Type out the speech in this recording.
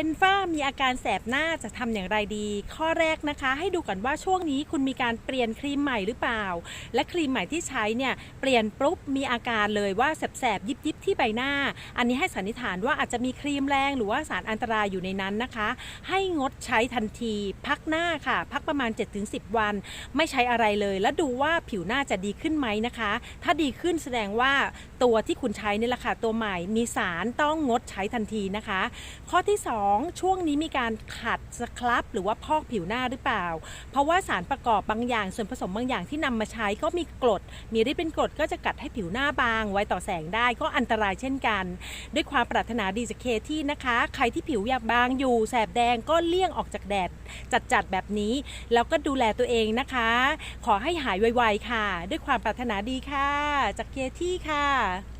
เป็นฝ้ามีอาการแสบหน้าจะทำอย่างไรดี ข้อแรกนะคะ ให้ดูก่อนว่าช่วงนี้คุณมีการเปลี่ยนครีมใหม่หรือเปล่า และครีมใหม่ที่ใช้เนี่ยเปลี่ยนปุ๊บมีอาการเลยว่าแสบๆยิบๆที่ใบหน้า อันนี้ให้สันนิษฐานว่าอาจจะมีครีมแรงหรือว่าสารอันตรายอยู่ในนั้นนะคะ ให้งดใช้ทันที พักหน้าค่ะ พักประมาณ 7-10 วัน ไม่ใช้อะไรเลย แล้วดูว่าผิวหน้าจะดีขึ้นไหมนะคะ ถ้าดีขึ้นแสดงว่าตัวที่คุณใช้นี่แหละค่ะตัวใหม่มีสารต้องงดใช้ทันทีนะคะ ข้อที่ 2ช่วงนี้มีการขัดสครับหรือว่าพอกผิวหน้าหรือเปล่า เพราะว่าสารประกอบบางอย่าง ส่วนผสมบางอย่างที่นำมาใช้ก็มีกรด มีฤทธิ์เป็นกรดก็จะกัดให้ผิวหน้าบาง ไว้ต่อแสงได้ก็อันตรายเช่นกัน ด้วยความปรารถนาดีจากเคที่นะคะ ใครที่ผิวอยากบางอยู่ แสบแดงก็เลี่ยงออกจากแดดจัดๆแบบนี้ แล้วก็ดูแลตัวเองนะคะ ขอให้หายไวๆค่ะ ด้วยความปรารถนาดีค่ะ จากเคที่ค่ะ